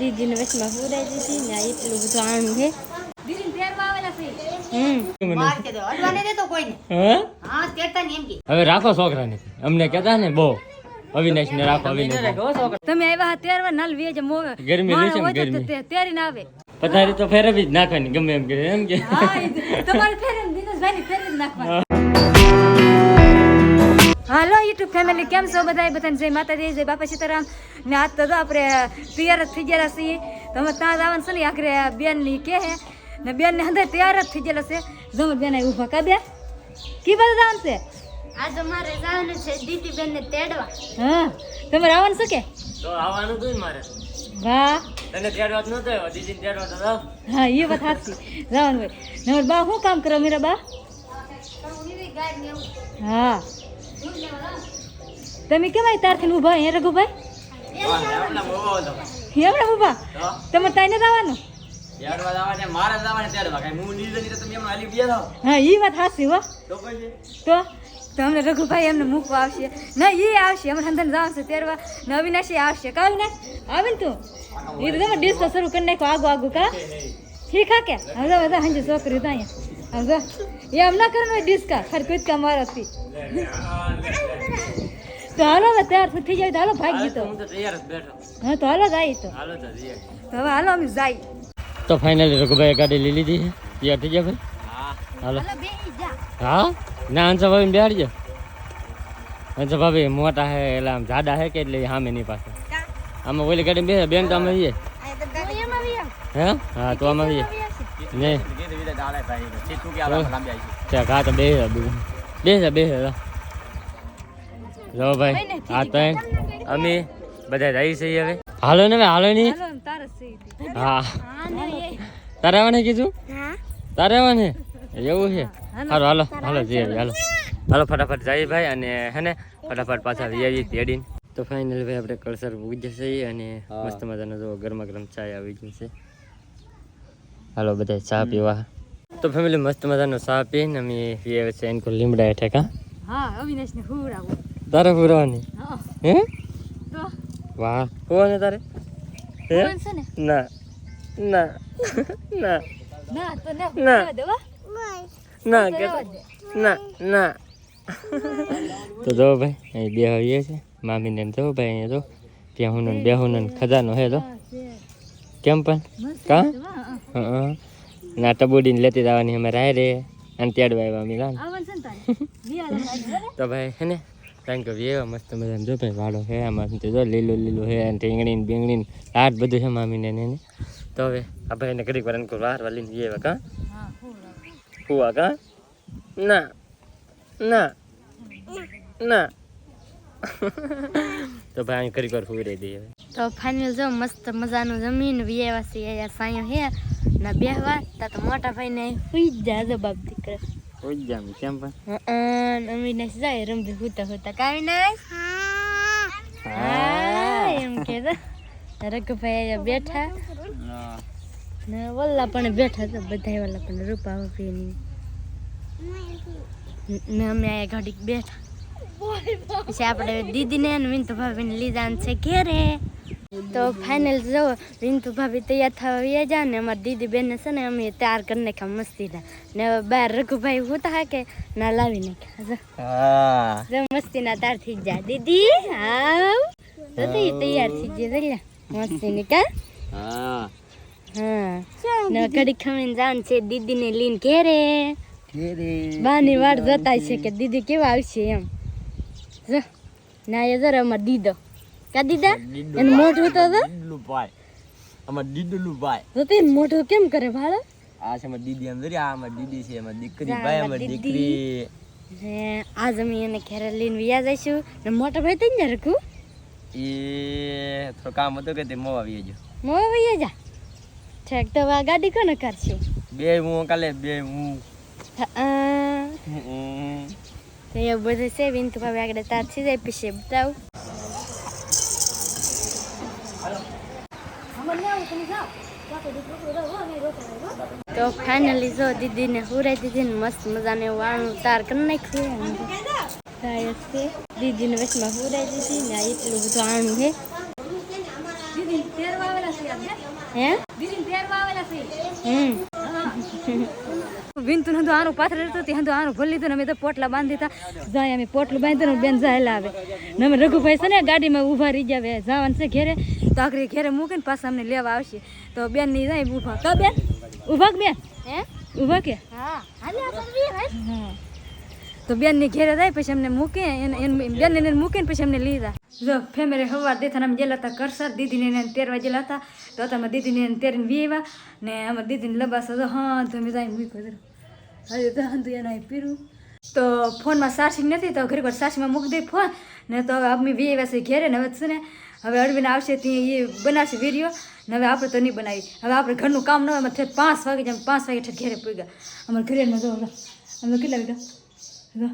દીદીને વચમાં હુરાઈ દીધી ને એટલું બધું આણું છે. દીદીને ફેરવા આવેલા છે. હમ. માર કે દો અડવા નહીં દેતો કોઈને. હે? હા તેડતા ને એમ કે. હવે રાખો છોકરાને. અમને કેતા ને બહુ. અવિનાશ ને રાખો અવિનાશ તમે આવ્યા તેરવા નલ વેજ મોવે ગરમી હોય તો ગરમી. તેરી ના આવે. પથારી તો ફેરવી જ નાખવાની ગમે એમ કે એમ કે. તમારે ફેરવી ને દિનેશભાઈને ફેરે જ નાખવાનું હાલો યુટ્યુબ ફેમિલી કેમ છો બધા બધાને જય માતાજી જય બાપા સીતારામ. ને આજ તો આપણે તૈયાર જ થઈ ગયેલા છીએ. તમે ત્યાં જવાનું છે ને આખરે બેનની કે હે. ને બેન ને અંદર તૈયાર જ થઈ ગયેલા છે. જમર બેન અહીં ઊભા. કા બે કી બાજુ જવાનું છે? આજ અમારે જવાનું છે દીદી બેન ને તેડવા. હા તમારે આવવાનું છે કે? તો આવવાનું હતું મારે. વાહ. તને તેડવા જ નતો દીદી તેડવા તો હા એ વાત સાચી. જવાનું હોય. નમર બા શું કામ કરો મીરા બા? હા તમે કેવાય તારથી ઊભા? અહીંયા રઘુભાઈ? એમણે ઊભા? તમે તાઈને જવાનું હા એ વાત સાચી હો. તો તો અમને રઘુભાઈ એમને મૂકવા આવશે. ના એ આવશે. અમને અંદર જાવશે તેરવા. ને અવિનાશી આવશે. કા અવિનાશ? આવે ને તું. એ તો તમે ડીશ શરૂ કરી નાખો આગુ આગુ કા? ઠીક હા. કે? હવે બધા હંજે છોકરી તો અહીંયા. એમ ના કરવાનું ડીશ કા ખર મારાથી તો હાલો તૈયાર થઈ જાય તો હાલો ભાગી તો. હું તો તૈયાર જ બેઠો. હા તો હાલો જાય તો. હાલો તો જઈએ હવે હાલો અમે જાય. તો ફાઇનલી રઘુભાઈ ગાડી લઈ લીધી છે. તૈયાર થઈ ગયા ભાઈ? હાલો. હા? ના અંશ ભાભી બેહાડજો. અંશ ભાભી મોટા હે એટલે આમ જાડા હે કે એટલે સામે નહીં પાસે આમાં ઓલી ગાડી બેસે બેન તો અમે જઈએ હે હા? તો આમાં જઈએ ને. ત્યાં ઘા તો બેસે બેસે લો. જો ભાઈ આ તો અમે બધા જઈ છીએ હવે હાલો ને હાલો છે હા તારે આવવાને કીધું તારે આવવાને એવું છે હાલો હાલો હાલો જઈએ હાલો હાલો ફટાફટ જઈએ ભાઈ અને હે ને ફટાફટ પાછા જઈએ તેડીને તો ફાઇનલ ભાઈ આપણે કળસર પૂગી જશે અને મસ્ત મજાનો જો ગરમા ગરમ ચાય આવી ગઈ છે હાલો બધા ચા પીવા તો ફેમિલી મસ્ત મજાનો ચા પીને અમે પીએ છે એનકો લીમડા હેઠે કા હા અવિનાશ ને હુવડાવો તારે પૂરવાની હા. તો? વાહ. કોને તારે? હે? ને? ના. ના. ના. ના તો ના ના. રહેવા દે, હો. ના તો કે ના ના. તો જો ભાઈ અહીં બે આવીએ છે. મામીને જો ભાઈ અહીંયા જો. ત્યાં હું. બેહુન ખજાનો હે તો કેમ પણ? કા. હા. ના ટબુડીને લેતી જવાની અમે રાય રે અને તેડવા આવ્યા અમે લાન? તો ભાઈ હે ને? કારણ કે એવા મસ્ત મજાનું જો ભાઈ વાડો હે આમાં. જો લીલું લીલું હે અને ટીંગણી ને બીંગણી ને લાટ બધું છે મામીને ને એને. તો હવે આ ભાઈને ઘડીક વાર અનકો વાર વાલીને જઈએ કા? હુવા કા? ના. ના. ના. તો ભાઈ ઘડીક વાર હુઈ રહી દઈએ. તો ફાઇનલ જો મસ્ત મજાનું જમીન વિયાવા છે અહીંયા સાયો હે ના બેહવા તા તો મોટા ભાઈ ને હુઈ જ જા બાપ દીકરા. હુઈ જ જામ કેમ પણ? હં અવિનાશ જાય રમવી હુતા હુતા. કાવી નાશ હા. એમ કે રઘુભાઈ બેઠા. ને વલ્લા પણ બેઠા તો બધા વલ્લા પણ રૂપા ઊભી ને અમે અહીંયા ઘડીક બેઠા. પછી આપણે દીદીને અને વિંતુ ભાભીને લીધા છે ઘેરે. તો ફાઇનલ જો રિન્તુ ભાભી તૈયાર થવા વ્યા જા ને અમારી દીદી બેન છે ને અમે તૈયાર કરી નાખ્યા મસ્તીના ને. હવે બહાર રઘુભાઈ હોતા હા કે ના લાવી નાખ્યા. જો. તાર થઈ જા દીદી આવ તો તૈયાર થઈ જાય જલ્યા મસ્તીની કા? હા. હા. ને કડી ખમીને જાન છે દીદીને લઈને ઘેરે. બાની વાર જતા છે કે દીદી કેવા આવશે એમ. જો. ના એ જરા અમાર દીદો. કા દીદા? એનું મોઢું તો જો ભાઈ. અમાર દીદલું ભાઈ. તો તે મોઢું કેમ કરે ભાડો? આ છે અમાર દીદી આમ આ અમાર દીદી છે અમાર દીકરી ભાઈ અમારી દીકરી. ને આજ અમે એને ઘેરે લઈને વ્યા જઈશું. ને મોટા ભાઈ તઈને રખું એ થોડું કામ હતું કે તે મોવા આવી ગયો. મો વયા જા. ઠેક તો આ ગાડી કોને કરશે બે હું કાલે બે હું. હા તો એ બધું છે વિંતુ ભાઈ આગળ તાર છે જાય પછી બતાવું. તો ફાઇનલી જો દીદીને હુરાઈ દીદીને મસ્ત મજાને વાળું તાર કરી નાખ્યું થાય છે. દીદીને વચમાં હુરાઈ દીધી ને એટલું બધું આણું છે વિનતું નતું આનું પાથરે રહેતું તે હંધું આનું ભૂલી ને અમે તો પોટલા બાંધી હતા જાય અમે પોટલું બાંધી ને બેન જાયેલા આવે. ને અમે રઘુભાઈ છે ને ગાડીમાં ઊભા રહી ગયા જવાનું છે ઘેરે. તો આખરી ઘેરે મૂકીને પાછા અમને લેવા આવશે. તો બેનની જાય ઊભા. તો બેન? કે બેન? હે? ઊભા કે? હા. તો બેનની ઘેરે જાય પછી અમને મૂકે એને બેન ને મૂકીને પછી અમને લીધા જો ફેમિલી હવાર દેથા અમે ગયેલા હતા કરસર દીદીને એને તેરવા ગયેલા હતા. તો તમે દીદીને એને તેરીને વીવા ને અમારે દીદીને લબાસા તો હા તમે જાય મૂક્યો જરા હજુ તો હંધું એના પીરું. તો ફોનમાં સાસી નથી તો ઘરે સાસીમાં મૂકી દઈ ફોન. ને તો હવે અમે વીવા આવ્યા છે ઘેરે ને હવે છે ને હવે અરવિંદ આવશે ત્યાં એ બનાવશે વીડિયો ને હવે આપણે તો નહીં બનાવી. હવે આપણે ઘરનું કામ ન હોય અમે પાંચ વાગે જેમ પાંચ વાગે ઠેઠ ઘેરે પૂગ્યા. અમારે ઘરે જો અમે કેટલા વાગ્યા?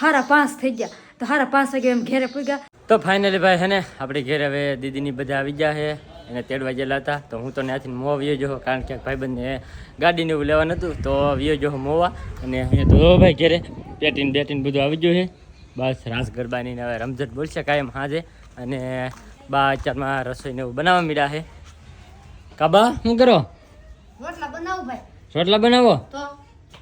હારા પાંચ થઈ ગયા. તો હારા પાંચ વાગે એમ ઘેરે પૂગ્યા. તો ફાઇનલી ભાઈ હે ને, આપણે ઘેર હવે દીદીની બધા આવી ગયા છે. એને તેડવા ગયેલા હતા તો હું તો ત્યાંથી મોવા વ્યો જો કારણ કે ભાઈબંધને ગાડીને એવું લેવાનું હતું. તો વ્યો જો મોવા અને અહીંયા તો ભાઈ ઘેરે, પેટીને બેટીને બધું આવી ગયું છે. બસ રાસ ગરબાની હવે રમઝટ બોલશે કાયમ હાજે. અને બા અત્યારમાં રસોઈને એવું બનાવવા મળ્યા છે. કાબા શું કરો? રોટલા બનાવો ભાઈ. રોટલા બનાવો? તો?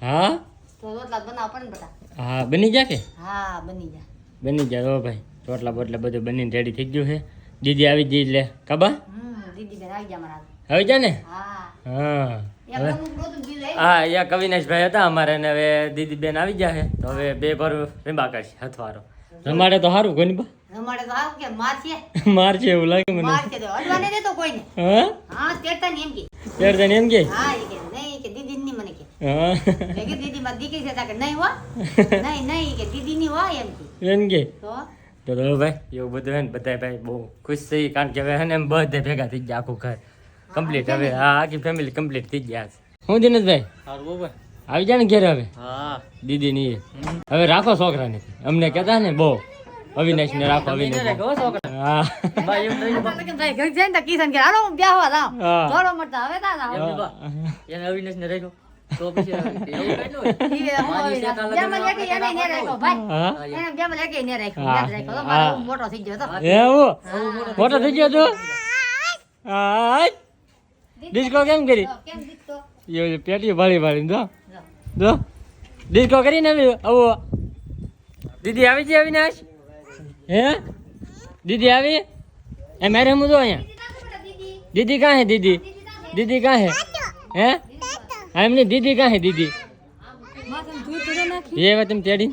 હા? તો રોટલા બનાવ પણ બધા. હા બની જા કે? હા બની જા બની જાય હો ભાઈ. રોટલા બોટલા બધું બનીને રેડી થઈ ગયું છે. દીદી આવી જઈ એટલે. કાબા? આવી જા ને? હા. હા. હવે? અહીંયા કવિનેશભાઈ હતા અમારે ને હવે દીદી બેન આવી ગયા છે. તો હવે બે ભર રીંબા કરશે હથવારો. રમાડે તો સારું કોઈ રમાડે તો કે છે એવું લાગે મને. કોઈને. હા? હા ને એમ કે. ત્યારે તને એમ કે? હા એ કે. નહીં કે દીદી ની મને કે. હા. મેં દીદી માં દીકરી છે કે નહીં હો. નહીં નહીં કે દીદી ની એમ કે. એમ કે? તો? તો ભાઈ એવું બધું હે ને બધા ભાઈ બહુ ખુશ થઈ કારણ કે હવે હે ને એમ બધે ભેગા થઈ ગયા આખું ઘર. કમ્પ્લીટ હવે હા આખી ફેમિલી કમ્પ્લીટ થઈ ગયા છે. હું દિનેશભાઈ? આવી જાય ને ઘેર હવે? દીદી ની હવે રાખો છોકરાને અમને કહેતા ને બહુ. અવિનાશ ને રાખો અવિનાશ હા અવિનાશ ને રાખ્યો. તો પછી એવું રાખ્યો તો મોટો થઈ ગયો તો. એવું? મોટો થઈ ગયો તું? હા ડિસ્કો કેમ કરી? કેમ પેટી ભાળી ભાળી જો જો ડિસ્કો કરીને આવો દીદી આવી છે અવિનાશ હે? દીદી આવી? એ મેરે હું જો અહીંયા? દીદી કાં હે દીદી? દીદી કાં હે? હે? હા એમની દીદી કાં હે દીદી એ વાત એમ તેડી.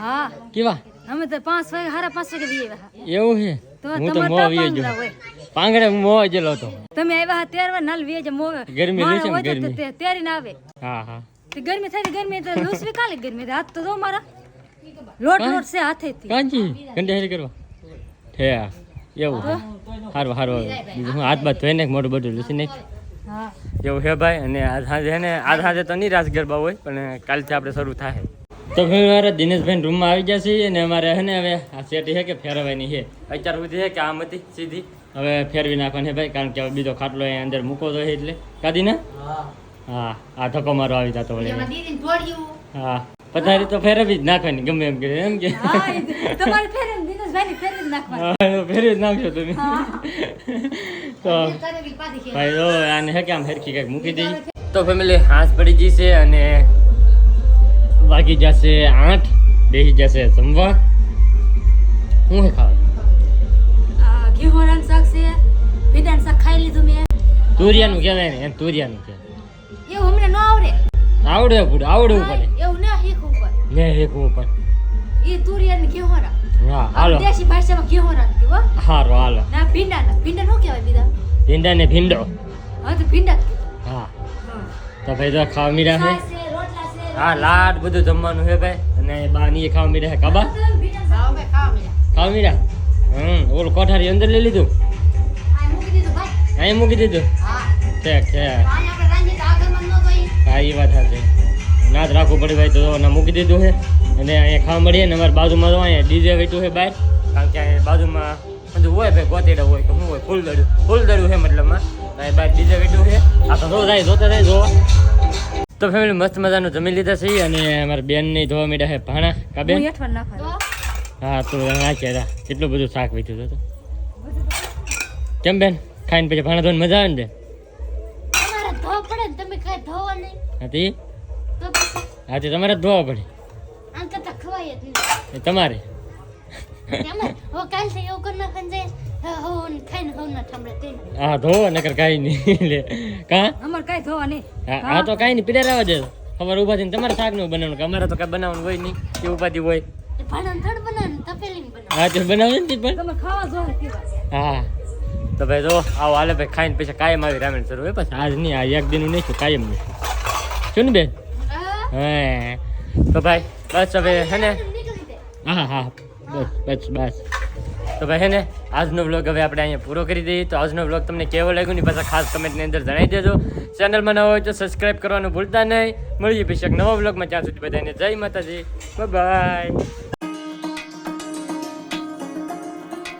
હા. કેવા? અમે તો પાંચ વાગે હારા પાંચ વાગે વી આવ્યા એવું હે હું તો તો આવી ગયો. પાંગડે મોવા જેલો તો તમે આવ્યા હા તેરવા નાલ વીએ જ મોવે ગરમી લેશે ને ગરમી. તેરી ના આવે. હા હા. તે ગરમી થાય ગરમી તો લૂસવી કાલે ગરમી. હાથ તો જો મારા. લોટ લોટ છે કાંજી? ગંડે કંટાળી કરવા. ઠે એવું હારું હારું હું હાથ બાથ ધોઈને મોટું બધું લૂસી નાખ. હા. એવું હે ભાઈ? અને આજ સાંજે ને આજ સાંજે તો નહીં રાસ ગરબા હોય પણ કાલથી આપણે શરૂ થાય. તો ભાઈ મારા દિનેશભાઈ રૂમમાં આવી ગયા છીએ અને અમારે હે ને હવે આ સેટી છે કે ફેરવવાની છે અત્યાર સુધી છે કે આમ હતી સીધી? હવે ફેરવી નાખવાની હે ભાઈ કારણ કે હવે બીજો ખાટલો એ અંદર મૂકો તો છે એટલે. કાદી ને? હા. આ ધક્કો મારો આવી જતો વળી. હા. પથારી તો ફેરવી જ નાખવાની ગમે એમ કે એમ કે. ફેરવી જ નાખશો તમે. તો. ભાઈ આને હે કે આમ હેરખી કંઈક મૂકી દઈ? તો ફેમિલી હાંસ પડી ગઈ છે અને વાગી જશે આઠ બેસી જશે જમવા. હું હે ખાવા? ઘીહોરાનું શાક છે ભીંડાનું શાક ખાઈ લીધું મેં તુરિયાનું કહેવાય ને એમ તુરિયાનું કહેવાય. એવું અમને ન આવડે આવડે પૂરું આવડવું પડે. એવું ના શીખવું પડે. ને હેકવું પડે. એ તુરિયા ને ઘીહોરા હાલો. દેશી ભાષામાં હો. હારો હાલો. ના ભીંડા ભીંડા નો કહેવાય બીજા? ભીંડા ને ભીંડો. હવે તો ભીંડા હા. હા. તો ભાઈ તો ખાવા મીરા છે હા લાડ બધું જમવાનું છે ભાઈ. અને બાની એ ખાવા મીરા છે. કાબા ખાવા મીરા. હમ ઓલું કોઠારી અંદર લઈ લીધું? આ મૂકી દીધું ભાઈ. અહીં મૂકી દીધું? હા. ઠેક. હા એ વાત સાચી. જ રાખવું પડે ભાઈ તો એને મૂકી દીધું છે. અને અહીંયા ખાવા મળીએ ને અમારે બાજુમાં તો અહીંયા ડીજે વેઠું છે બહાર. કારણ કે અહીંયા બાજુમાં બધું હોય ભાઈ ગોતેડા હોય કે શું હોય ફૂલ દડ્યું ફૂલ દડ્યું છે મતલબમાં અહીંયા બહાર ડીજે વેઠું છે. આ તો જો જાય જોતા જાય જોવા. તો ફેમિલી મસ્ત મજાનું જમી લીધા છે. અને અમારા બેન ને ધોવા મીડા છે ભાણા. કા બેન? હું તો? નાખ્યા હતા કેટલું બધું શાક વીઠું હતું કેમ બેન? ખાઈને પછી ભાણા ધોઈને મજા આવે ને તે? તમારે હાથી તમારે જ ધોવા પડે. આમ તો ખવાય જ નહીં. તમારે હું હું હા ધોવો નકર કાંઈ નહીં લે. કા? અમારે કાંઈ ધોવા નહીં. હા હા. તો કાંઈ નહીં પીડે રહેવા દે. તમારે ઊભા થઈને તમારે શાકનું બનાવવાનું અમારે તો કાંઈ બનાવવાનું હોય નહીં કે ઉપાધિ હોય. એ ભાણું થડ બનાવે ને તપેલી બનાવે. હા તો બનાવે ને પણ. તમે ખાવા જો ને પીવા. હા. તો ભાઈ જો આવો હાલે ભાઈ ખાઈને પછી કાયમ આવી રામેણ શરૂ હોય પછી આજ નહીં આ એક દિનનું નહીં કાયમ નહીં. શું ને બેન? હે. તો ભાઈ, બસ હવે હે ને? હા હા, બસ બસ બસ. તો ભાઈ હે ને, આજનો વ્લોગ હવે આપણે અહીંયા પૂરો કરી દઈએ. તો આજનો વ્લોગ તમને કેવો લાગ્યો ને પાછા ખાસ કમેન્ટની અંદર જણાવી દેજો. ચેનલમાં નવો હોય તો સબસ્ક્રાઈબ કરવાનું ભૂલતા નહીં. મળીએ પછી નવા વ્લોગમાં ત્યાં સુધી બધાને જય માતાજી. બાય